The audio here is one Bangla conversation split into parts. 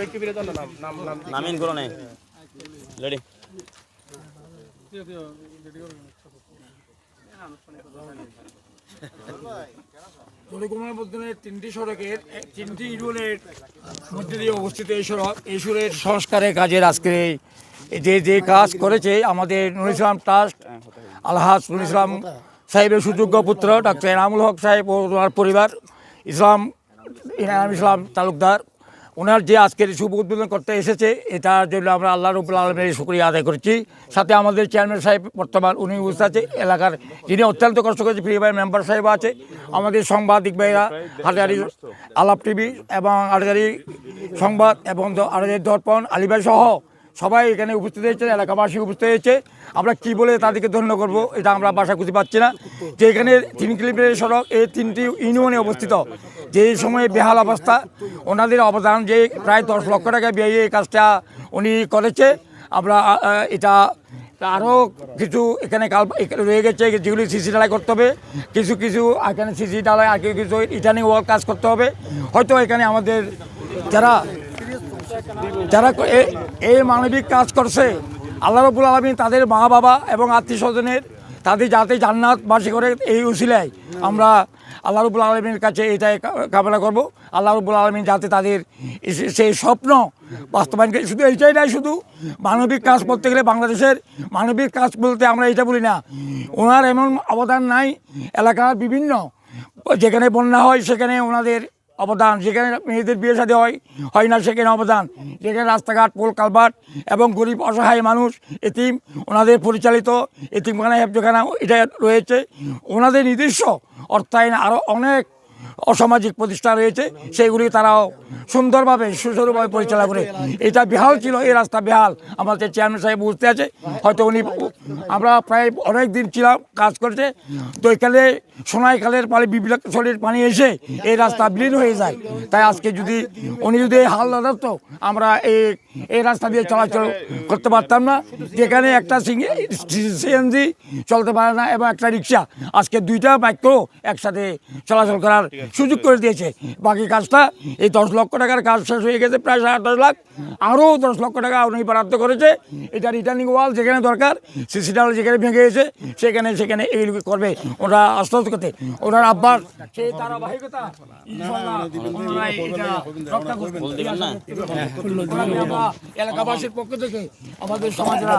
ব্যক্তি বিরোধী নাম নাম নাম নামিন করো নেই। রেডি দলিকুমার বর্ধনের তিনটি সড়কের তিনটি ইউনিয়নের মধ্যে দিয়ে অবস্থিত এই সড়ক। এই সড়কের সংস্কারের কাজের আজকে যে যে কাজ করেছে আমাদের নুর ইসলাম ট্রাস্ট আলহাজ নুর ইসলাম সাহেবের সুযোগ্য পুত্র ডাক্তার এনামুল হক সাহেব ও ওনার পরিবার ইসলাম ইনাম ইসলাম তালুকদার। ওনার যে আজকের শুভ উদ্বোধন করতে এসেছে, এটার জন্য আমরা আল্লাহ রবুল আলমের শুক্রিয়া আদায় করছি। সাথে আমাদের চেয়ারম্যান সাহেব বর্তমান উনি উপস্থিত আছে, এলাকার যিনি অত্যন্ত কষ্ট করেছে, প্রিয় ভাই মেম্বার সাহেব আছে, আমাদের সাংবাদিক ভাইরা আটগারি আলাপ টিভি এবং আটগারি সংবাদ এবং আটগারি দর্পণ আলিবাই সহ সবাই এখানে উপস্থিত হয়েছে, এলাকাবাসী উপস্থিত হয়েছে। আমরা কি বলে তাদেরকে ধন্য করব, এটা আমরা বাসা খুঁজে পাচ্ছি না। যে এখানে তিন কিলোমিটার সড়ক, এই তিনটি ইউনিয়নে অবস্থিত, যে সময়ে বেহাল অবস্থা, ওনাদের অবদান যে প্রায় দশ লক্ষ টাকা ব্যয়ে এই কাজটা উনি করেছে। আমরা এটা আরও কিছু এখানে কাল রয়ে গেছে, যেগুলি সিসি ঢালাই করতে হবে। কিছু কিছু এখানে সিসি ঢালাই, আর কিছু কিছু ইটার্নিং ওয়াল কাজ করতে হবে। হয়তো এখানে আমাদের যারা যারা এই মানবিক কাজ করছে, আল্লাহ রবুল আলমী তাদের মা বাবা এবং আত্মীয় স্বজনের, তাদের যাতে জান্নাত বাসী করে এই উসিলায় আমরা আল্লাহ রবুল আলমীর কাছে এটাই কামনা করব। আল্লাহ রবুল আলমী যাতে তাদের সেই স্বপ্ন বাস্তবায়ন করে। শুধু এইটাই নাই শুধু মানবিক কাজ বলতে গেলে বাংলাদেশের মানবিক কাজ বলতে আমরা এটা বলি না। ওনার এমন অবদান নাই, এলাকার বিভিন্ন, যেখানে বন্যা হয় সেখানে ওনাদের অবদান, যেখানে মেয়েদের বিয়ে সাথে হয় হয় না সেখানে অবদান। যেখানে রাস্তাঘাট, পোল কালভার্ট এবং গরিব, অসহায় মানুষ, এতিম, ওনাদের পরিচালিত এতিমখানা, হেফজখানা এটা রয়েছে। ওনাদের নিজস্ব অর্থায়ন আরও অনেক অসামাজিক প্রতিষ্ঠান রয়েছে সেইগুলি তারাও সুন্দরভাবে, সুসরুভাবে পরিচালনা করে। এটা বেহাল ছিল, এই রাস্তা বেহাল। আমাদের চেয়ারম্যান সাহেব বুঝতে আছে, হয়তো উনি আমরা প্রায় অনেক দিন ছিলাম, কাজ করছে। তো এখানে সোনাইখালের পানি শরীর পানি এসে এই রাস্তা বিলীন হয়ে যায়। তাই আজকে যদি উনি যদি এই হাল না ধরতো, আমরা এই এই রাস্তা দিয়ে চলাচল করতে পারতাম না। যেখানে একটা সিএনজি চলতে পারে না, এবং একটা রিক্সা। আজকে দুইটা বাইকও একসাথে চলাচল করার সুযোগ করে দিয়েছে। বাকি কাজটা এই দশ লক্ষ টাকার কাজ শেষ হয়ে গেছে প্রায় সাড়ে দশ লাখ। আরও দশ লক্ষ টাকা উনি বরাদ্দ করেছে। এটা রিটার্নিং ওয়াল যেখানে দরকার সিসি ডাল যেখানে ভেঙে গেছে সেখানে সেখানে এগুলি করবে। ওরা আস্তে আস্তে করতে। ওনার আব্বার সেই ধারাবাহিকতা এলাকাবাসীর পক্ষ থেকে আমাদের সমাজরা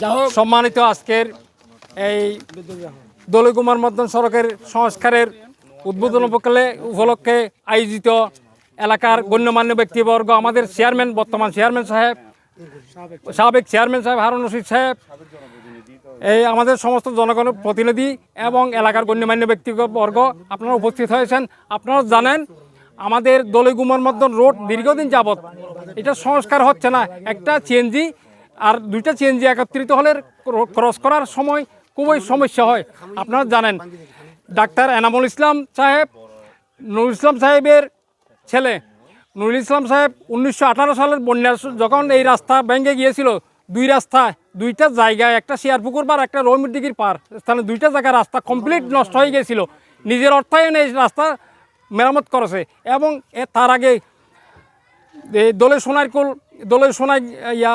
যা হোক। সম্মানিত আজকের এই দলিকুমার মদন সড়কের সংস্কারের উদ্বোধন উপকূলে উপলক্ষে আয়োজিত এলাকার গণ্যমান্য ব্যক্তিবর্গ, আমাদের চেয়ারম্যান, বর্তমান চেয়ারম্যান সাহেব, সাবেক চেয়ারম্যান সাহেব হারুন রশিদ সাহেব, এই আমাদের সমস্ত জনগণের প্রতিনিধি এবং এলাকার গণ্যমান্য ব্যক্তিবর্গ আপনারা উপস্থিত হয়েছেন। আপনারা জানেন, আমাদের দলিগুমার মদন রোড দীর্ঘদিন যাবৎ এটা সংস্কার হচ্ছে না। একটা চেঞ্জি আর দুইটা চেঞ্জি একত্রিত হলে ক্রস করার সময় খুবই সমস্যা হয়। আপনারা জানেন, ডাক্তার এনামুল ইসলাম সাহেব, নুরুল ইসলাম সাহেবের ছেলে। নুরুল ইসলাম সাহেব উনিশশো আঠারো সালের বন্যার যখন এই রাস্তা ভেঙে গিয়েছিল, দুই রাস্তা দুইটা জায়গায়, একটা শিয়ারপুকুর পার, একটা রৌমিডিগির পার, স্থানে দুইটা জায়গায় রাস্তা কমপ্লিট নষ্ট হয়ে গিয়েছিল। নিজের অর্থায়নে এই রাস্তা মেরামত করেছে এবং তার আগে দোলে সোনারকুল দোলে সোনাই, ইয়া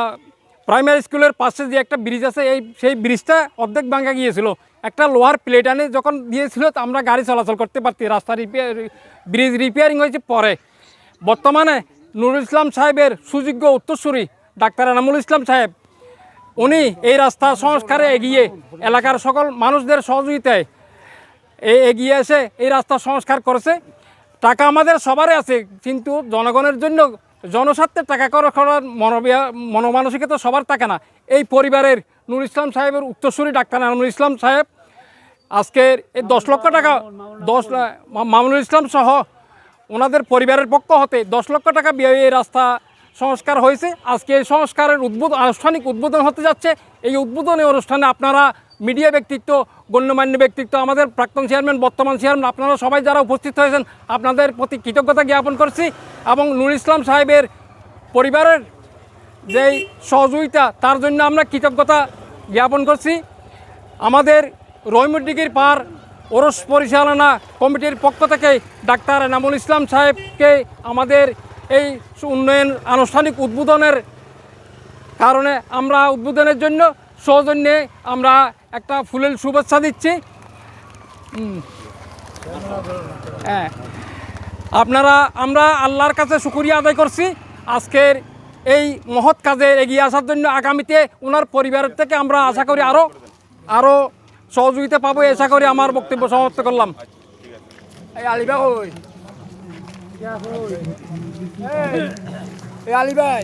প্রাইমারি স্কুলের পাশে যে একটা ব্রিজ আছে, এই, সেই ব্রিজটা অর্ধেক ভাঙা গিয়েছিল। একটা লোহার প্লেট আনে যখন দিয়েছিল আমরা গাড়ি চলাচল করতে পারতি, রাস্তা রিপেয়ার ব্রিজ রিপেয়ারিং হয়েছে পরে। বর্তমানে নুরুল ইসলাম সাহেবের সুযোগ্য উত্তরসূরি, ডাক্তার এনামুল ইসলাম সাহেব, উনি এই রাস্তা সংস্কারে এগিয়ে এলাকার সকল মানুষদের সহযোগিতায় এ, এগিয়ে এসে এই রাস্তা সংস্কার করেছে। টাকা আমাদের সবারই আছে, কিন্তু জনগণের জন্য জনস্বার্থে টাকা করা করার মনোবিয়া মনোমানসিকতা সবার থাকে না। এই পরিবারের নুর ইসলাম সাহেবের উত্তরসূরি ডাক্তার নানুল ইসলাম সাহেব আজকের এই দশ লক্ষ টাকা, দশ মামুনুল ইসলাম সহ ওনাদের পরিবারের পক্ষ হতে দশ লক্ষ টাকা ব্যয়ে এই রাস্তা সংস্কার হয়েছে। আজকে এই সংস্কারের উদ্বোধন আনুষ্ঠানিক উদ্বোধন হতে যাচ্ছে। এই উদ্বোধনী অনুষ্ঠানে আপনারা মিডিয়া ব্যক্তিত্ব, গণ্যমান্য ব্যক্তিত্ব, আমাদের প্রাক্তন চেয়ারম্যান, বর্তমান চেয়ারম্যান, আপনারা সবাই যারা উপস্থিত হয়েছেন, আপনাদের প্রতি কৃতজ্ঞতা জ্ঞাপন করছি এবং নুর ইসলাম সাহেবের পরিবারের যেই সহযোগিতা, তার জন্য আমরা কৃতজ্ঞতা জ্ঞাপন করছি। আমাদের রহিমুদ্দিগির পার ওরস পরিচালনা কমিটির পক্ষ থেকে ডাক্তার এনামুল ইসলাম সাহেবকে আমাদের এই উন্নয়ন আনুষ্ঠানিক উদ্বোধনের কারণে আমরা উদ্বোধনের জন্য সৌজন্যে আমরা একটা ফুলের শুভেচ্ছা দিচ্ছি। হ্যাঁ। আপনারা, আমরা আল্লাহর কাছে শুকরিয়া আদায় করছি। আজকের এই মহৎ কাজে এগিয়ে আসার জন্য আগামীতে ওনার পরিবারের থেকে আমরা আশা করি আরও আরও সহযোগিতা পাবো আশা করি আমার বক্তব্য সমাপ্ত করলাম। এই আলিবা কই এই আলি ভাই।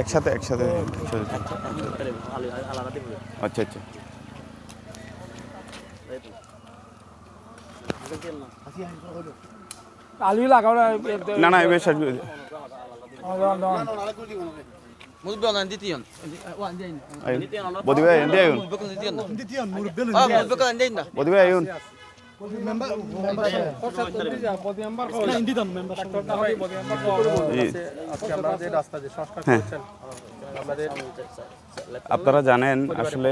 একসাথে একসাথে একসাথে। আচ্ছা আচ্ছা। আলি লাগাও না না না এবার শেষ করে দিও। Mau আপনারা জানেন আসলে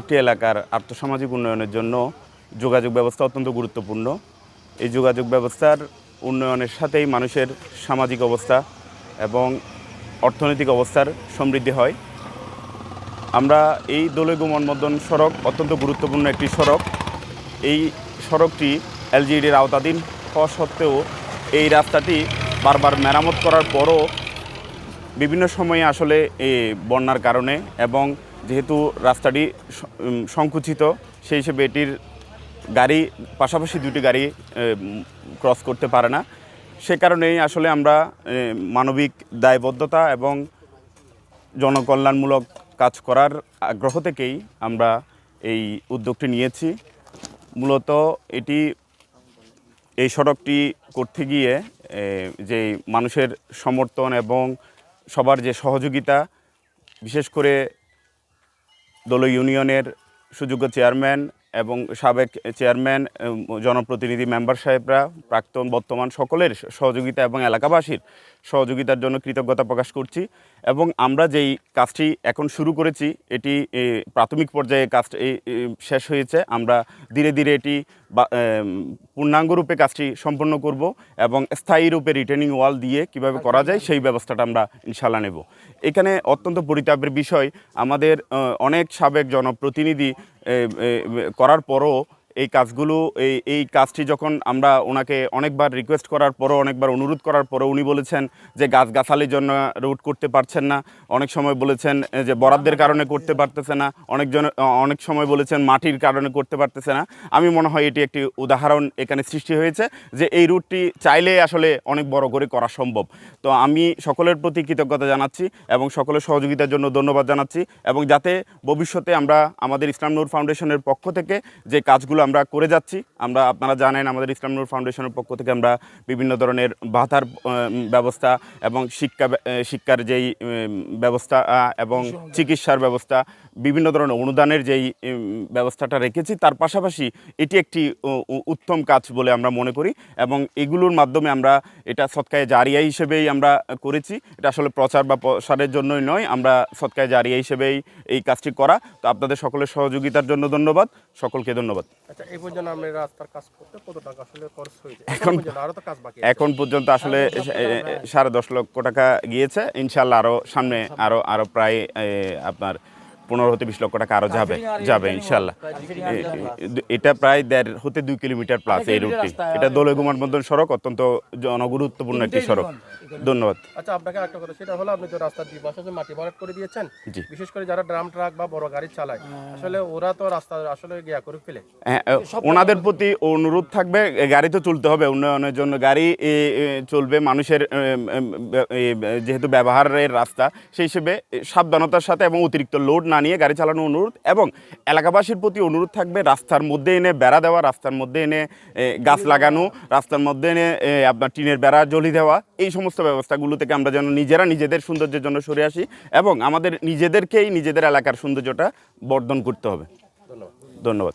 একটি এলাকার আর্থসামাজিক উন্নয়নের জন্য যোগাযোগ ব্যবস্থা অত্যন্ত গুরুত্বপূর্ণ। এই যোগাযোগ ব্যবস্থার উন্নয়নের সাথেই মানুষের সামাজিক অবস্থা এবং অর্থনৈতিক অবস্থার সমৃদ্ধি হয়। আমরা এই দোলেগু মনমদন সড়ক অত্যন্ত গুরুত্বপূর্ণ একটি সড়ক। এই সড়কটি এলজিডির আওতাধীন হওয়া সত্ত্বেও এই রাস্তাটি বারবার মেরামত করার পরও বিভিন্ন সময়ে আসলে বন্যার কারণে এবং যেহেতু রাস্তাটি সংকুচিত, সেই হিসেবে এটির গাড়ি, পাশাপাশি দুটি গাড়ি ক্রস করতে পারে না। সে কারণেই আসলে আমরা মানবিক দায়বদ্ধতা এবং জনকল্যাণমূলক কাজ করার আগ্রহ থেকেই আমরা এই উদ্যোগটি নিয়েছি। মূলত এটি এই সড়কটি করতে গিয়ে যে মানুষের সমর্থন এবং সবার যে সহযোগিতা, বিশেষ করে দল ইউনিয়নের সুযোগ্য চেয়ারম্যান এবং সাবেক চেয়ারম্যান জনপ্রতিনিধি মেম্বার সাহেবরা, প্রাক্তন বর্তমান সকলের সহযোগিতা এবং এলাকাবাসীর সহযোগিতার জন্য কৃতজ্ঞতা প্রকাশ করছি এবং আমরা যেই কাজটি এখন শুরু করেছি এটি প্রাথমিক পর্যায়ে কাজটি শেষ হয়েছে। আমরা ধীরে ধীরে এটি বা- এম, পূর্ণাঙ্গ রূপে কাজটি সম্পন্ন করব এবং স্থায়ী রূপে রিটার্নিং ওয়াল দিয়ে কীভাবে করা যায় সেই ব্যবস্থাটা আমরা ইনশাল্লাহ নেব। এখানে অত্যন্ত পরিতাপের বিষয় আমাদের অনেক সাবেক জনপ্রতিনিধি করার পরও এই কাজগুলো, এই এই কাজটি যখন আমরা ওনাকে অনেকবার রিকোয়েস্ট করার পরও, অনেকবার অনুরোধ করার পরও উনি বলেছেন যে গাছগাছালির জন্য রুট করতে পারছেন না। অনেক সময় বলেছেন যে বরাদ্দের কারণে করতে পারতেছে না। অনেকজন, অনেক সময় বলেছেন মাটির কারণে করতে পারতেছে না। আমি মনে হয় এটি একটি উদাহরণ এখানে সৃষ্টি হয়েছে যে এই রুটটি চাইলে আসলে অনেক বড় করে করা সম্ভব। তো আমি সকলের প্রতি কৃতজ্ঞতা জানাচ্ছি এবং সকলের সহযোগিতার জন্য ধন্যবাদ জানাচ্ছি এবং যাতে ভবিষ্যতে আমরা আমাদের ইসলাম নূর ফাউন্ডেশনের পক্ষ থেকে যে কাজগুলো আমরা করে যাচ্ছি। আমরা, আপনারা জানেন, আমাদের ইসলাম নূর ফাউন্ডেশনের পক্ষ থেকে আমরা বিভিন্ন ধরনের ভাতার ব্যবস্থা এবং শিক্ষা শিক্ষার যেই ব্যবস্থা এবং চিকিৎসার ব্যবস্থা, বিভিন্ন ধরনের অনুদানের যেই ব্যবস্থাটা রেখেছি, তার পাশাপাশি এটি একটি উত্তম কাজ বলে আমরা মনে করি এবং এগুলোর মাধ্যমে আমরা এটা সৎকায় জারিয়া হিসেবেই আমরা করেছি। এটা আসলে প্রচার বা প্রসারের জন্যই নয়, আমরা সৎকায় জারিয়া হিসেবেই এই কাজটি করা। তো আপনাদের সকলের সহযোগিতার জন্য ধন্যবাদ। সকলকে ধন্যবাদ। আচ্ছা এই পর্যন্ত আপনি রাস্তার কাজ করতে কত টাকা আসলে খরচ হয়েছে? এখন- পর্যন্ত আসলে এ, সাড়ে দশ লক্ষ টাকা গিয়েছে। ইনশাল্লাহ আরও সামনে আরও আরও প্রায় আপনার পনেরো হতে বিশ লক্ষ টাকা আরও যাবে যাবে ইনশাল্লাহ। এটা প্রায় দেড় হতে দুই কিলোমিটার প্লাস এই রুটটি এটা দোলেগুমার মধ্যন সড়ক অত্যন্ত জনগুরুত্বপূর্ণ একটি সড়ক। ধন্যবাদ। আচ্ছা আপনাকে একটা কথা সেটা হলো আপনি তো রাস্তার দুই পাশে যে মাটি ভরাট করে দিয়েছেন বিশেষ করে যারা ড্রাম ট্রাক বা বড় গাড়ি চালায় আসলে ওরা তো রাস্তা আসলে গিয়া করে ফেলে। হ্যাঁ, ওনাদের প্রতি অনুরোধ থাকবে গাড়ি তো চলতে হবে উন্নয়নের জন্য গাড়ি চলবে মানুষের যেহেতু ব্যবহারের রাস্তা সেই হিসেবে সাবধানতার সাথে এবং অতিরিক্ত লোড না নিয়ে গাড়ি চালানো অনুরোধ এবং এলাকাবাসীর প্রতি অনুরোধ থাকবে রাস্তার মধ্যে এনে বেড়া দেওয়া রাস্তার মধ্যে এনে গাছ লাগানো রাস্তার মধ্যে এনে আপনার টিনের বেড়া জলি দেওয়া এই সমস্ত ব্যবস্থাগুলো থেকে আমরা যেন নিজেরা নিজেদের সৌন্দর্যের জন্য সরে আসি এবং আমাদের নিজেদেরকেই নিজেদের এলাকার সৌন্দর্যটা বর্ধন করতে হবে। ধন্যবাদ।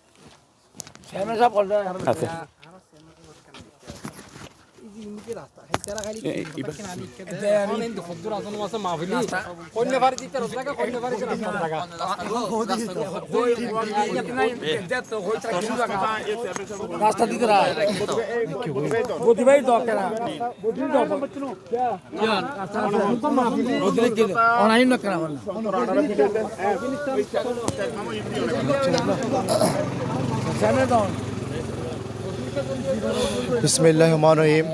আচ্ছা। রাস্তা দিতে রা প্রতিবাই দরকার অনাইন না কেনা বললাম চেয়ারম্যান দাও বিসমিল্লাহ রহিম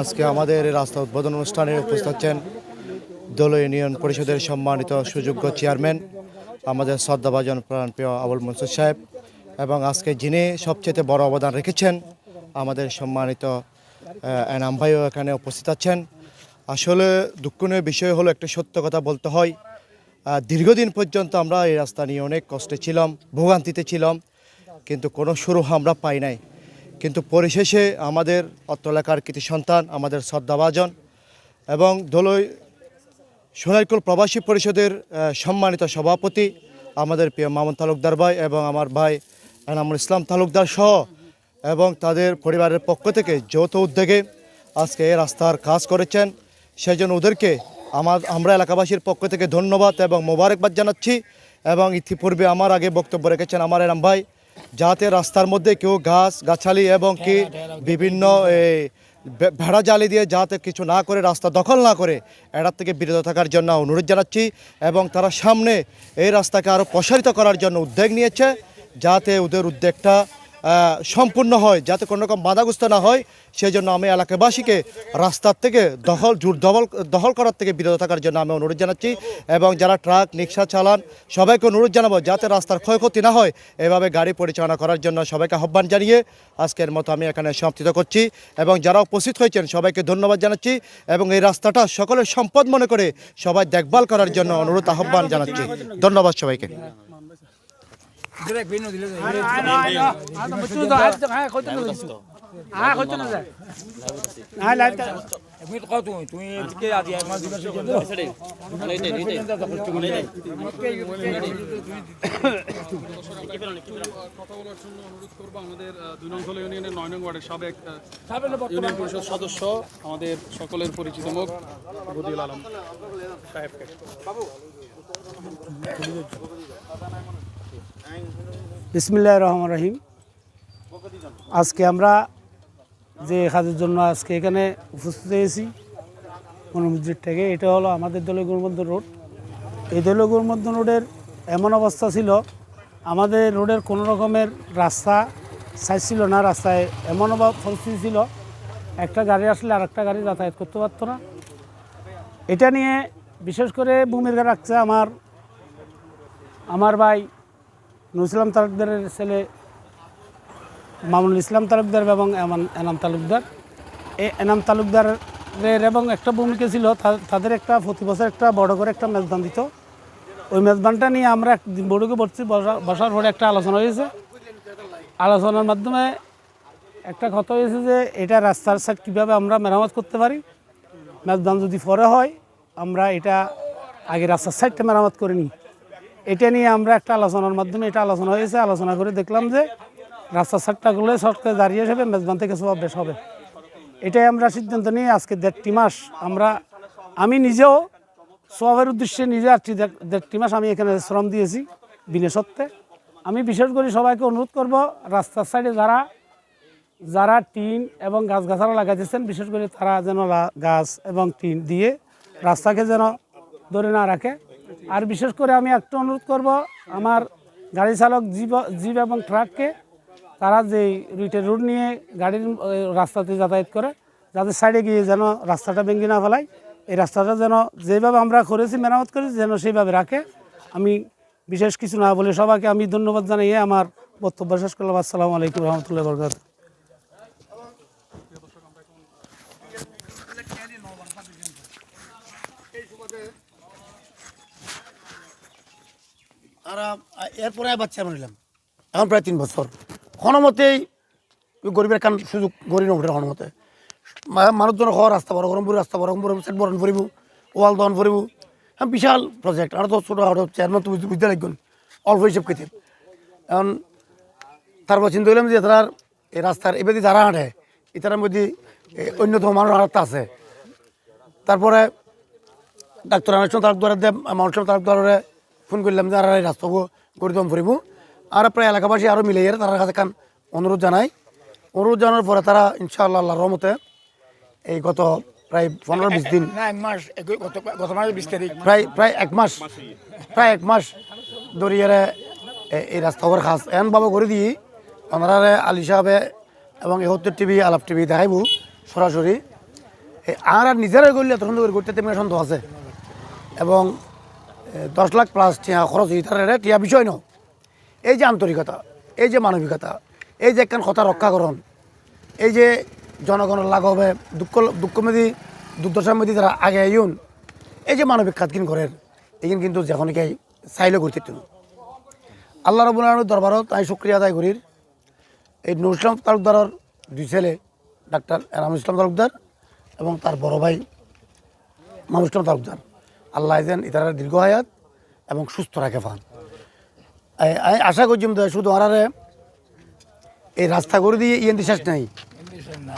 আজকে আমাদের রাস্তা উদ্বোধন অনুষ্ঠানে উপস্থিত আছেন দল ইউনিয়ন পরিষদের সম্মানিত সুযোগ্য চেয়ারম্যান, আমাদের শ্রদ্ধাভাজন প্রাণপ্রিয় আবুল মনসুর সাহেব এবং আজকে যিনি সবচেয়ে বড় অবদান রেখেছেন, আমাদের সম্মানিত এনাম ভাইও এখানে উপস্থিত আছেন। আসলে দুঃখনীয় বিষয় হলো একটা সত্য কথা বলতে হয় দীর্ঘদিন পর্যন্ত আমরা এই রাস্তা নিয়ে অনেক কষ্টে ছিলাম, ভোগান্তিতে ছিলাম, কিন্তু কোনো শুরু আমরা পাই নাই। কিন্তু পরিশেষে আমাদের অত্রলাকার কৃতি সন্তান, আমাদের শ্রদ্ধাভাজন এবং দলই সোনারকুল প্রবাসী পরিষদের সম্মানিত সভাপতি আমাদের প্রিয় মামুন তালুকদার ভাই এবং আমার ভাই এনামুল ইসলাম তালুকদার সহ এবং তাদের পরিবারের পক্ষ থেকে যৌথ উদ্যোগে আজকে এই রাস্তার কাজ করেছেন। সেই জন্য ওদেরকে আমার, আমরা এলাকাবাসীর পক্ষ থেকে ধন্যবাদ এবং মোবারকবাদ জানাচ্ছি এবং ইতিপূর্বে আমার আগে বক্তব্য রেখেছেন আমার এনাম ভাই। যাতে রাস্তার মধ্যে কেউ গাছ গাছালি এবং কি বিভিন্ন এই ভেড়া জালি দিয়ে যাতে কিছু না করে রাস্তা দখল না করে এটার থেকে বিরত থাকার জন্য অনুরোধ জানাচ্ছি এবং তারা সামনে এই রাস্তাকে আরও প্রসারিত করার জন্য উদ্যোগ নিয়েছে যাতে ওদের উদ্যোগটা সম্পূর্ণ হয় যাতে কোনো রকম বাধাগ্রস্ত না হয়। সেই জন্য আমি এলাকাবাসীকে রাস্তার থেকে দখল, জোর দখল দখল করার থেকে বিরত থাকার জন্য আমি অনুরোধ জানাচ্ছি এবং যারা ট্রাক, রিক্সা চালান, সবাইকে অনুরোধ জানাব যাতে রাস্তার ক্ষয়ক্ষতি না হয়। এভাবে গাড়ি পরিচালনা করার জন্য সবাইকে আহ্বান জানিয়ে আজকের মতো আমি এখানে সমাপ্তিত করছি এবং যারা উপস্থিত হয়েছেন সবাইকে ধন্যবাদ জানাচ্ছি এবং এই রাস্তাটা সকলের সম্পদ মনে করে সবাই দেখভাল করার জন্য অনুরোধ, আহ্বান জানাচ্ছি। ধন্যবাদ সবাইকে। দিলে আমাদের দুই নং ইউনিয়নের নয় নং ওয়ার্ডের সাবেক ইউনিয়ন পরিষদ সদস্য আমাদের সকলের পরিচিত মুখ বদিউল আলম সাহেবকে। বিসমিল্লাহ রহমান রহিম। আজকে আমরা যে কাজের জন্য আজকে এখানে উপস্থিত হয়েছি মনোমসজিদ থেকে, এটা হলো আমাদের দলীয় গণবন্ধন রোড। এই দলীয় গণবন্ধন রোডের এমন অবস্থা ছিল, আমাদের রোডের কোনো রকমের রাস্তা সাইজ ছিল না, রাস্তায় এমন পরিস্থিতি ছিল, একটা গাড়ি আসলে আর একটা গাড়ি যাতায়াত করতে পারতো না। এটা নিয়ে বিশেষ করে ভূমিকা রাখছে আমার আমার ভাই নুসলাম তালুকদারের ছেলে মামুনুল ইসলাম তালুকদার এবং এমান- এনাম তালুকদার। এই এনাম তালুকদারের এবং একটা ভূমিকা ছিল তাদের একটা প্রতি বছর একটা বড় করে একটা মেজবান দিত। ওই মেজবানটা নিয়ে আমরা একদিন বড়কে বসছি, বসা- বসার পরে একটা আলোচনা হয়েছে। আলোচনার মাধ্যমে একটা কথা হয়েছে যে, এটা রাস্তার সাইড কীভাবে আমরা মেরামত করতে পারি? মেজবান যদি পরে হয়, আমরা এটা আগে রাস্তার সাইডটা মেরামত করে নিই। এটা নিয়ে আমরা একটা আলোচনার মাধ্যমে এটা আলোচনা হয়েছে, আলোচনা করে দেখলাম যে রাস্তার সাইডটা করলে সরকার দাঁড়িয়ে যাবে, মেজবান থেকে সব বেশ হবে। এটাই আমরা সিদ্ধান্ত নিয়ে আজকে দেড়টি মাস আমরা, আমি নিজেও সবের উদ্দেশ্যে নিজে আসছি দেড়- দেড়টি মাস আমি এখানে শ্রম দিয়েছি বিনে সত্ত্বে। আমি বিশেষ করে সবাইকে অনুরোধ করব রাস্তার সাইডে যারা যারা টিন এবং গাছগাছালা লাগাইতেছেন, বিশেষ করে তারা যেন গাছ এবং টিন দিয়ে রাস্তাকে যেন ধরে না রাখে। আর বিশেষ করে আমি একটা অনুরোধ করব, আমার গাড়ি চালক জীব জীব এবং ট্রাককে, তারা যে রুইটের রুট নিয়ে গাড়ির রাস্তাতে যাতায়াত করে, যাতে সাইডে গিয়ে যেন রাস্তাটা ভেঙে না ফেলায়। এই রাস্তাটা যেন যেভাবে আমরা করেছি, মেরামত করেছি, যেন সেইভাবে রাখে। আমি বিশেষ কিছু না বলে সবাইকে আমি ধন্যবাদ জানিয়ে আমার বক্তব্য শেষ করলাম। আসসালামু আলাইকুম রহমতুল্লাহ বরকাত তারা এরপরে আবার চেয়ারম্যান এখন প্রায় তিন বছর। কোনোমতেই গরিবের কান সুযোগ গড়ি নগরে কোনোমতে। মা- মানুষজনের হওয়ার রাস্তা বড় গরম রাস্তা বড় গরম সেট বরণ ফুরিব ওয়াল দহন ফুরিব হ্যাঁ বিশাল প্রজেক্ট আর তো ছোটো খাটো চেয়ারম্যান তো বুঝতে লাগবেন অল্প হিসেব কেতে এখন তারপর চিন্তা করলাম যে তার এই রাস্তার এবার যারা হাঁটে এটার মধ্যে অন্যতম মানুষ হাঁটতে আছে। তারপরে ডাক্তার আনুষ্ঠান তালুকদারের দেব মানুষের তালুকদারে ফোন করলাম যে আর এই রাস্তা করে দম ফুরিব। আর প্রায় এলাকাবাসী আরও মিলে গেলে তার কাছে কান অনুরোধ জানাই। অনুরোধ জানানোর পরে তারা ইনশাআল্লাহ আল্লাহর রহমতে এই গত প্রায় পনেরো বিশ দিন গত গত মাসের বিশ তারিখ। প্রায় প্রায় এক মাস প্রায় এক মাস দরিয়ারে এই রাস্তা ওপর খাস। এমনভাবে করে দিই ওনারা আলি সাহেবে এবং এহত্তর টিভি আলাপ টিভি দেখাইব সরাসরি। আর আর নিজেরাই করলে তখন করে করতে তেমনি সন্দেহ আছে। এবং দশ লাখ প্লাস টিয়া খরচ হই তার টিয়া বিষয় ন। এই যে আন্তরিকতা এই যে মানবিকতা এই যে একখান কথা রক্ষা করণ এই যে জনগণের লাভ হবে দুঃখ দুঃখমেদি দুর্দশার মধ্যে তারা আগে আইন এই যে মানবিক খাতকিন করেন এইখান কিন্তু যখন কি চাইলে করতে তুমি আল্লাহ রবুল আলমের দরবারত আমি শুক্রিয়া আদায় করির এই নুর ইসলাম তালুকদারের দুই ছেলে ডাক্তার এনাম ইসলাম তালুকদার এবং তার বড় ভাই মামুল ইসলাম তালুকদার আল্লাহ যেন ইতার দীর্ঘ হায়াত এবং সুস্থ রাখে ফান। আশা করছি শুধু আরারে এই রাস্তা করে দিয়ে ইয়েন্দি শেষ নেই।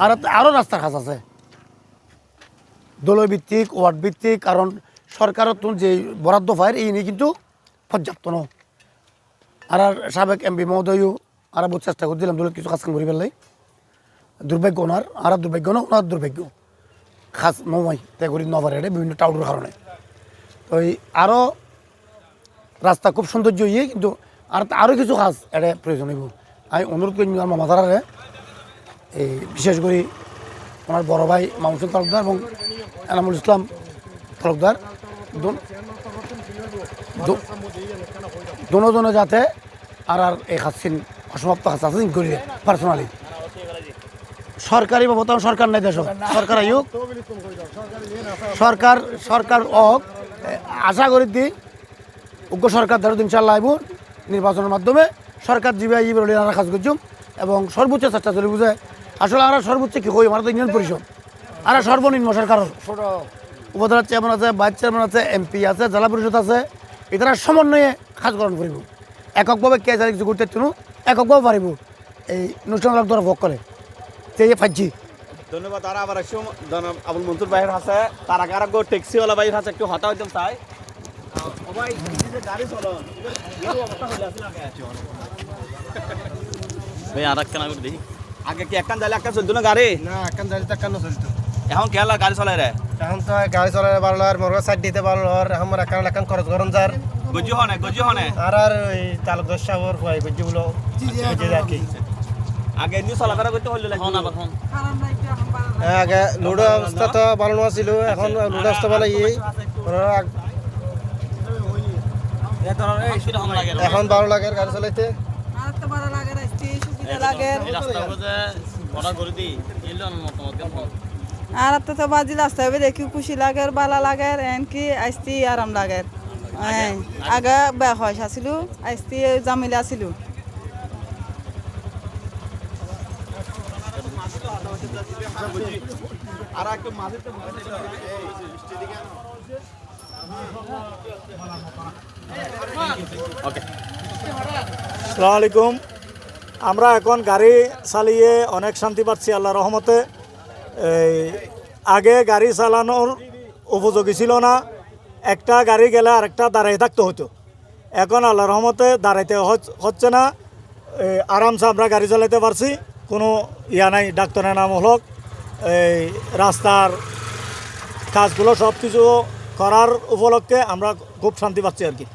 আর আরও রাস্তার কাজ আছে। দলীয় ভিত্তিক, ওয়ার্ড ভিত্তিক, কারণ সরকারের যে বরাদ্দ পায়, এই নিয়ে কিন্তু পর্যাপ্ত ন আর সাবেক এমপি মহোদয়ও আর বহুত চেষ্টা করে দিলাম দলের কিছু কাজ কাম করি পেলাই দুর্ভাগ্য ওনার, আর দুর্ভাগ্য না ওনার দুর্ভাগ্য। খাস নমাই তাই করি এটা বিভিন্ন টাউটের কারণে। এই আরও রাস্তা খুব সৌন্দর্য ইয়ে কিন্তু আর আরও কিছু কাজ এটা প্রয়োজন হইব। আমি অনুরোধ করি আমার মামাদারে এই বিশেষ করে ওনার বড় ভাই মামুসুল তালুকদার এবং এনামুল ইসলাম তালুকদার দুজনে যাতে আর আর এই হাসিন, অসমাপ্ত হাস আছে করি পার্সোনালি। সরকারি বা বর্তমান সরকার নাই দেশ সরকার আয়ুক সরকার সরকার অক আশা করি দি উগ্র সরকার ধরো ইনশাল্লাহ আইব নির্বাচনের মাধ্যমে। সরকার জিবে আইবে বলে আমরা কাজ করছুম এবং সর্বোচ্চ চেষ্টা চলে বুঝে। আসলে আমরা সর্বোচ্চ কি কই আমরা তো ইউনিয়ন পরিষদ। আর সর্বনিম্ন সরকার উপজেলার চেয়ারম্যান আছে ভাইস চেয়ারম্যান আছে এমপি আছে জেলা পরিষদ আছে। এটারা সমন্বয়ে কাজ গ্রহণ করিব। এককভাবে কে যারা কিছু করতে চুনো এককভাবে পারিব। এই অনুষ্ঠান দ্বারা ভোগ করে। সেই ফাইজি ধন্যবাদ আর আবার আসুন। আবুল মনসুর ভাইয়ের হাসে তারা কারা গো ট্যাক্সিওয়ালা ভাইয়ের হাসে একটু হতা হইতাম চাই ভাই আর কেন করে দেখি। আগে কি একখান যাইলে একটা চলতো না গাড়ি? না একান জানি তো চলতো। এখন খেলা গাড়ি চলাই রে? এখন তো গাড়ি চলার পারল আর মোর সাইড দিতে পারল আর আমার একান একান খরচ করুন যার। গজি হনে গজি হনে? আর আর ওই চালক দশ সাবর বলো আর কি। আগে এমনি চলাফেরা করতে হইল আবার ফোন হ্যাঁ, আগে লুডো অবস্থা তো ভালো ছিল এখন লুডো অবস্থা ভালো ইয়ে লাগে এখন ভালো লাগে গাড়ি চালাইতে। আর তো লাগে লাগে তো তো বাজি রাস্তা হবে দেখি খুশি লাগে বালা লাগে এনকি আইসতি আরাম লাগে। আগে বেয়া হয় আছিল আইসতি জামিলা আছিল আর একটু মাঝে তো আলাইকুম। আমরা এখন গাড়ি চালিয়ে অনেক শান্তি পাচ্ছি আল্লাহ রহমতে। এই আগে গাড়ি চালানোর উপযোগী ছিল না। একটা গাড়ি গেলে আরেকটা দাঁড়াই থাকতে হতো এখন আল্লাহ রহমতে দাঁড়াইতে হচ- হচ্ছে না। আরামসে আমরা গাড়ি চালাতে পারছি। কোনো ইয়া নাই ডাক্তারের নাম হলক এই রাস্তার কাজগুলো সব কিছু করার উপলক্ষে আমরা খুব শান্তি পাচ্ছি আর কি।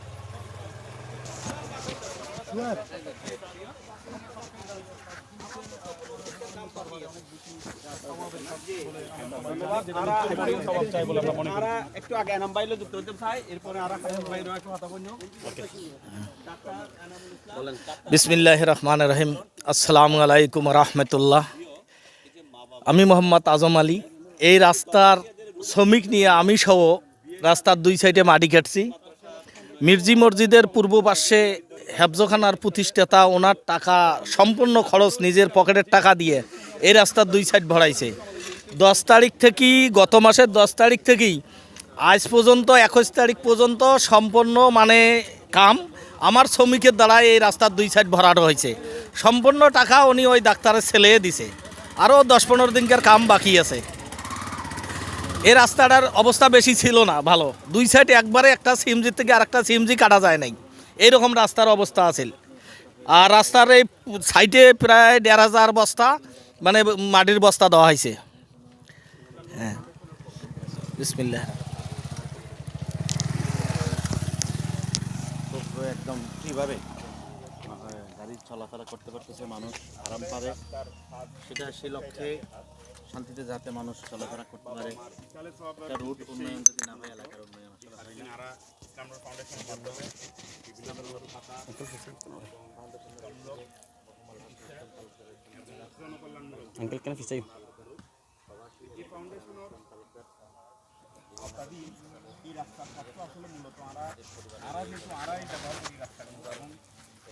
একটু আগে এনাম বাইলে যুক্ত হতে চাই এরপরে আর বাইরে একটু হতা বন্য বিসমিল্লাহ রহমান রহিম। আসসালামু আলাইকুম রহমতুল্লাহ। আমি মোহাম্মদ আজম আলী। এই রাস্তার শ্রমিক নিয়ে আমি সহ রাস্তার দুই সাইডে মাটি কাটছি। মির্জি মসজিদের পূর্ব পাশে হেফজখানার প্রতিষ্ঠাতা, ওনার টাকা, সম্পূর্ণ খরচ নিজের পকেটের টাকা দিয়ে এই রাস্তার দুই সাইড ভরাইছে। দশ তারিখ থেকেই, গত মাসের দশ তারিখ থেকেই, আজ পর্যন্ত, একুশ তারিখ পর্যন্ত সম্পূর্ণ মানে কাম আমার শ্রমিকের দ্বারা এই রাস্তার দুই সাইড ভরানো হয়েছে। সম্পূর্ণ টাকা উনি ওই ডাক্তারের ছেলে দিছে। আরও দশ পনেরো দিনকার কাম বাকি আছে। এই রাস্তাটার অবস্থা বেশি ছিল না, ভালো। দুই সাইড একবারে একটা সিএমজি থেকে আরেকটা সিএমজি কাটা যায় নাই। এইরকম রাস্তার অবস্থা আছে। আর রাস্তার এই সাইডে প্রায় দেড় হাজার বস্তা মানে মাটির বস্তা দেওয়া হয়েছে। হ্যাঁ। বিসমিল্লাহ। একদম ফ্রিভাবে গাড়ি চলাফেরা করতে পারতেছে মানুষ আরাম পাবে। সেটা সেই লক্ষ্যে শান্তিতে যাতে মানুষ চলাফেরা করতে পারে। একটা রুট উন্নয়ন যদি না হয় এলাকার উন্নয়ন আসলে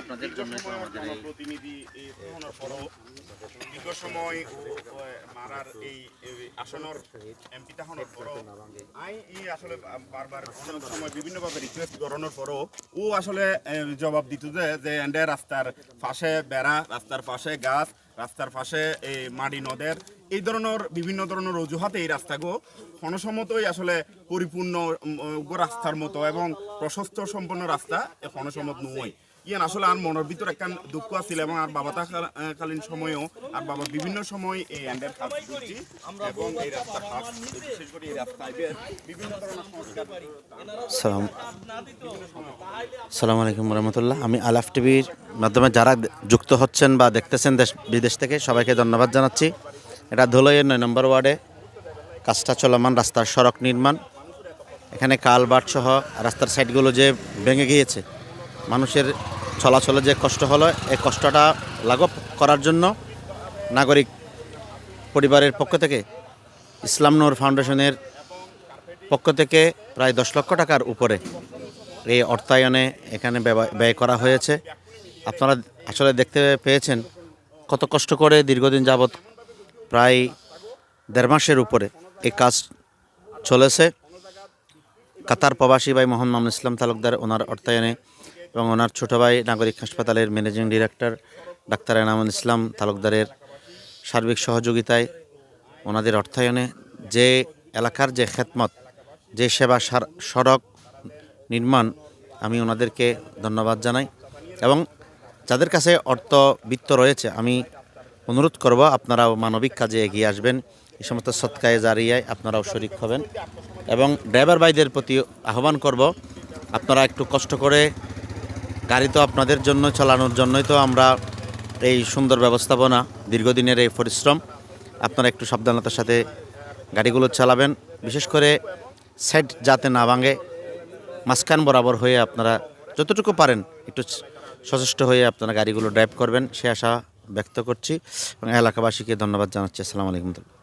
আপনাদের জন্য আমাদের এই প্রতিনিধি দীর্ঘ সময় মারার এই আসনের এমপি হওয়ার পরও আই ই আসলে বারবার অনেক সময় বিভিন্নভাবে রিকোয়েস্ট করানোর পরও ও আসলে জবাব দিত যে যে এন্ডে রাস্তার পাশে বেড়া, রাস্তার পাশে গাছ, রাস্তার পাশে এই মাটি নদের, এই ধরনের বিভিন্ন ধরনের অজুহাতে এই রাস্তাগো ক্ষণসম্মতই আসলে পরিপূর্ণ রাস্তার মতো এবং প্রশস্ত সম্পন্ন রাস্তা এ ক্ষণসম্মত নয়। ইয়ান আসলে আর মনের ভিতর একটা দুঃখ আছিল এবং আর বাবা থাকাকালীন সময়ও আর বাবা বিভিন্ন সময় এই এন্ডের কাজ করছি এবং এই রাস্তার কাজ বিশেষ করে এই রাস্তায় বিভিন্ন সালাম আলাইকুম রহমতুল্লাহ। আমি আলাফ টিভির মাধ্যমে যারা যুক্ত হচ্ছেন বা দেখতেছেন দেশ, বিদেশ থেকে, সবাইকে ধন্যবাদ জানাচ্ছি। এটা ধুলইয়ের নয় নম্বর ওয়ার্ডে কাজটা চলমান রাস্তার সড়ক নির্মাণ। এখানে কালবাট সহ রাস্তার সাইডগুলো যে ভেঙে গিয়েছে মানুষের চলাচলে যে কষ্ট হলো, এই কষ্টটা লাঘব করার জন্য নাগরিক পরিবারের পক্ষ থেকে, ইসলাম নূর ফাউন্ডেশনের পক্ষ থেকে প্রায় দশ লক্ষ টাকার উপরে এই অর্থায়নে এখানে ব্যয়- করা হয়েছে। আপনারা আসলে দেখতে পেয়েছেন কত কষ্ট করে দীর্ঘদিন যাবৎ প্রায় দেড় মাসের উপরে এই কাজ চলেছে। কাতার প্রবাসী ভাই মোহাম্মদ ইসলাম তালুকদার, ওনার অর্থায়নে এবং ওনার ছোট ভাই নাগরিক হাসপাতালের managing director, doctor Enamul Islam, তালুকদারের সার্বিক সহযোগিতায় ওনাদের অর্থায়নে যে এলাকার যে খেদমত, যে সেবা সড়ক নির্মাণ, আমি ওনাদেরকে ধন্যবাদ জানাই এবং যাদের কাছে অর্থ বিত্ত রয়েছে, আমি অনুরোধ করব আপনারাও মানবিক কাজে এগিয়ে আসবেন। এই সমস্ত সৎকায়ে জারিয়ায় আপনারাও শরিক হবেন এবং ড্রাইভার ভাইদের প্রতি আহ্বান করব, আপনারা একটু কষ্ট করে গাড়ি তো আপনাদের জন্য, চালানোর জন্যই তো আমরা এই সুন্দর ব্যবস্থাপনা, দীর্ঘদিনের এই পরিশ্রম। আপনারা একটু সাবধানতার সাথে গাড়িগুলো চালাবেন। বিশেষ করে সাইড যাতে না ভাঙে, মাঝখান বরাবর হয়ে আপনারা যতটুকু পারেন একটু সচেষ্ট হয়ে আপনারা গাড়িগুলো ড্রাইভ করবেন। সে আশা ব্যক্ত করছি এবং এলাকাবাসীকে ধন্যবাদ জানাচ্ছি। আসসালামু আলাইকুম।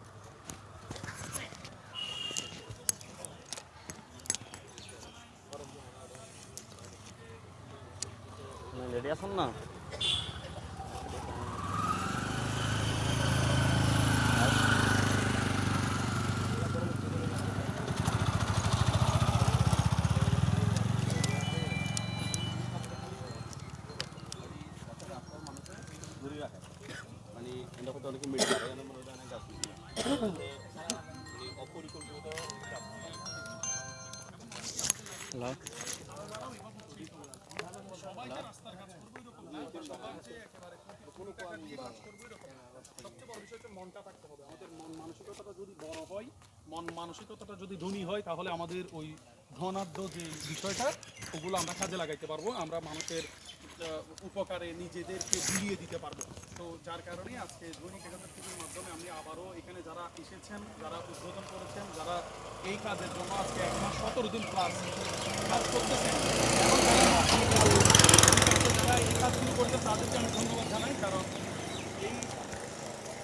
মনটা থাকতে হবে আমাদের মন মানসিকতাটা যদি বড় হয় মন মানসিকতাটা যদি ধনী হয়, তাহলে আমাদের ওই ধনাঢ্য যে বিষয়টা, ওগুলো আমরা কাজে লাগাইতে পারব। আমরা মানুষের উপকারে নিজেদেরকে বিলিয়ে দিতে পারব তো যার কারণে আজকে দৈনিক একাত্তর টিভির মাধ্যমে আমি আবারও এখানে যারা এসেছেন যারা উদ্বোধন করেছেন যারা এই কাজের জন্য আজকে এক মাস সতেরো দিন প্লাস কাজ করতেছেন যারা এই কাজগুলো করতে তাদেরকে আমি ধন্যবাদ জানাই কারণ